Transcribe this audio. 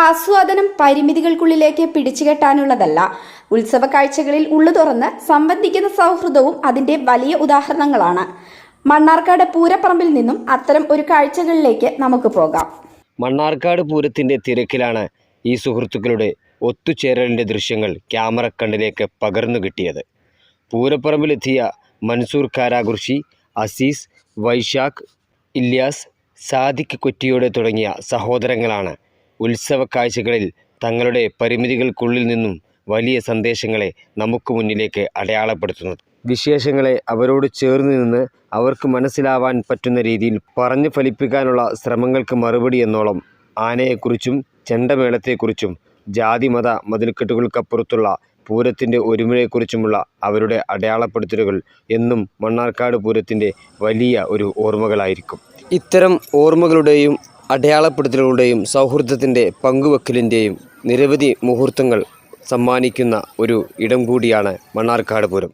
ആസ്വാദനം പരിമിതികൾക്കുള്ളിലേക്ക് പിടിച്ചുകെട്ടാനുള്ളതല്ല. ഉത്സവ കാഴ്ചകളിൽ ഉള്ളു തുറന്ന് സംബന്ധിക്കുന്ന സൗഹൃദവും അതിന്റെ വലിയ ഉദാഹരണങ്ങളാണ്. മണ്ണാർക്കാട് പൂരപ്പറമ്പിൽ നിന്നും അത്തരം ഒരു കാഴ്ചകളിലേക്ക് നമുക്ക് പോകാം. മണ്ണാർക്കാട് പൂരത്തിന്റെ തിരക്കിലാണ് ഈ സുഹൃത്തുക്കളുടെ ഒത്തുചേരലിന്റെ ദൃശ്യങ്ങൾ ക്യാമറ കണ്ണിലേക്ക് പകർന്നു കിട്ടിയത്. പൂരപ്പറമ്പിലെത്തിയ മൻസൂർ കാരാകുർശി അസീസ് വൈശാഖ് ഇല്യാസ് സാദിഖ് കൊറ്റിയോടെ തുടങ്ങിയ സഹോദരങ്ങളാണ് ഉത്സവ കാഴ്ചകളിൽ തങ്ങളുടെ പരിമിതികൾക്കുള്ളിൽ നിന്നും വലിയ സന്ദേശങ്ങളെ നമുക്ക് മുന്നിലേക്ക് അടയാളപ്പെടുത്തുന്നത്. വിശേഷങ്ങളെ അവരോട് ചേർന്ന് നിന്ന് അവർക്ക് മനസ്സിലാവാൻ പറ്റുന്ന രീതിയിൽ പറഞ്ഞു ഫലിപ്പിക്കാനുള്ള ശ്രമങ്ങൾക്ക് മറുപടി എന്നോളം ആനയെക്കുറിച്ചും ചെണ്ടമേളത്തെക്കുറിച്ചും ജാതിമത മതിൽക്കെട്ടുകൾക്കപ്പുറത്തുള്ള പൂരത്തിന്റെ ഒരുമയെക്കുറിച്ചുമുള്ള അവരുടെ അടയാളപ്പെടുത്തലുകൾ എന്നും മണ്ണാർക്കാട് പൂരത്തിന്റെ വലിയ ഒരു ഓർമ്മകളായിരിക്കും. ഇത്തരം ഓർമ്മകളുടെയും അടയാളപ്പെടുത്തലുകളുടെയും സൗഹൃദത്തിന്റെ പങ്കുവെക്കലിന്റെയും നിരവധി മുഹൂർത്തങ്ങൾ സമ്മാനിക്കുന്ന ഒരു ഇടം കൂടിയാണ് മണ്ണാർക്കാട് പൂരം.